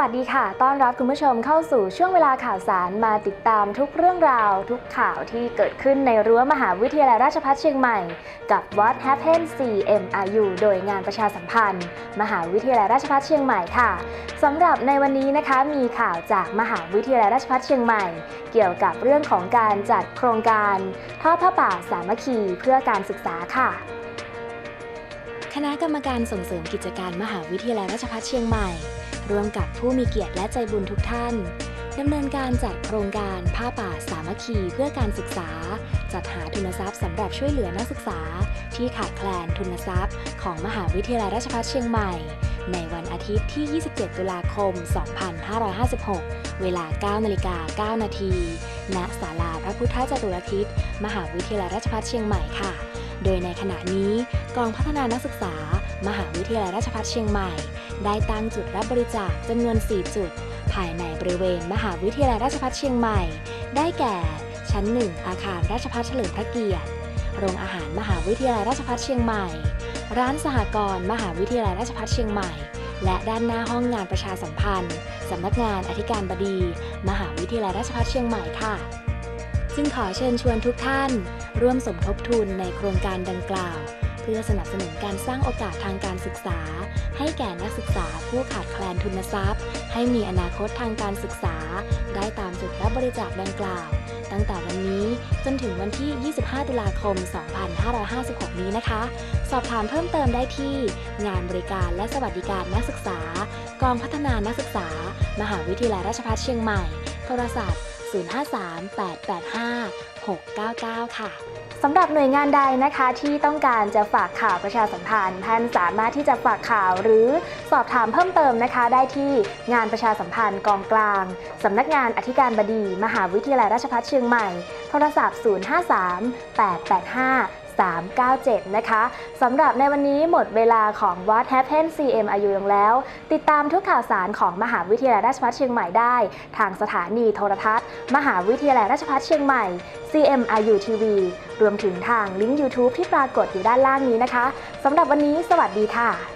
วัสดีค่ะ ต้อนรับคุณผู้ชมเข้าสู่ช่วงเวลาข่าวสารมาติดตามทุกเรื่องราว ทุกข่าวที่เกิดขึ้นในรั้วมหาวิทยาลัยราชภัฏเชียงใหม่ กับ What Happened CMRU โดยงานประชาสัมพันธ์ มหาวิทยาลัยราชภัฏเชียงใหม่ค่ะสำหรับในวันนี้นะคะมีข่าวจากมหาวิทยาลัยราชภัฏเชียงใหม่ เกี่ยวกับเรื่องของการจัดโครงการทอดผ้าป่าสามัคคีเพื่อการศึกษาค่ะคณะกรรมการส่งเสริมกิจการมหาวิทยาลัยราชภัฏเชียงใหม่ ร่วมกับผู้มีเกียรติและใจบุญทุกท่านดำเนินการจัดโครงการผ้าป่าสามัคคีเพื่อการศึกษา จัดหาทุนทรัพย์สำหรับช่วยเหลือนักศึกษา ที่ขาดแคลนทุนทรัพย์ ของมหาวิทยาลัยราชภัฏเชียงใหม่ ในวันอาทิตย์ที่ 27 ตุลาคม 2556 เวลา 9 นาฬิกา 9 นาที ณ ศาลาพระพุทธจตุรทิศ มหาวิทยาลัยราชภัฏเชียงใหม่ค่ะ โดยในขณะนี้กองพัฒนานักศึกษา มหาวิทยาลัยราชภัฏเชียงใหม่ ได้ตั้งจุดรับบริจาคจำนวน 4 จุด ภายในบริเวณมหาวิทยาลัยราชภัฏเชียงใหม่ ได้แก่ ชั้น 1 อาคารราชภัฏเฉลิมพระเกียรติ โรงอาหารมหาวิทยาลัยราชภัฏเชียงใหม่ ร้านสหกรณ์มหาวิทยาลัยราชภัฏเชียงใหม่ และด้านหน้าห้องงานประชาสัมพันธ์สำนักงานอธิการบดี มหาวิทยาลัยราชภัฏเชียงใหม่ค่ะจึงขอเชิญชวนทุกท่าน ร่วมสมทบทุนในโครงการดังกล่าว เพื่อสนับสนุนการสร้างโอกาสทางการศึกษา ให้แก่นักศึกษาผู้ขาดแคลนทุนทรัพย์ ให้มีอนาคตทางการศึกษา ได้ตามจุดรับบริจาคดังกล่าว ตั้งแต่วันนี้จนถึงวันที่ 25 ตุลาคม 2556 นี้นะคะ สอบถามเพิ่มเติมได้ที่ งานบริการและสวัสดิการนักศึกษา กองพัฒนานักศึกษา มหาวิทยาลัยราชภัฏเชียงใหม่ โทรศัพท์ 053-885-699 ค่ะสำหรับหน่วยงานใดนะคะที่ต้องการจะฝากข่าวประชาสัมพันธ์ ท่านสามารถที่จะฝากข่าวหรือสอบถามเพิ่มเติมนะคะ ได้ที่งานประชาสัมพันธ์กองกลางสำนักงานอธิการบดี มหาวิทยาลัยราชภัฏเชียงใหม่ โทรศัพท์ 053-885 397 นะคะสำหรับในวันนี้หมดเวลาของ What Happened CMRU ลงแล้ว ติดตามทุกข่าวสารของมหาวิทยาลัยราชภัฏเชียงใหม่ได้ ทางสถานีโทรทัศน์ มหาวิทยาลัยราชภัฏเชียงใหม่ CMIU TV รวมถึงทางลิงก์ YouTube ที่ปรากฏอยู่ด้านล่างนี้นะคะสำหรับวันนี้สวัสดีค่ะ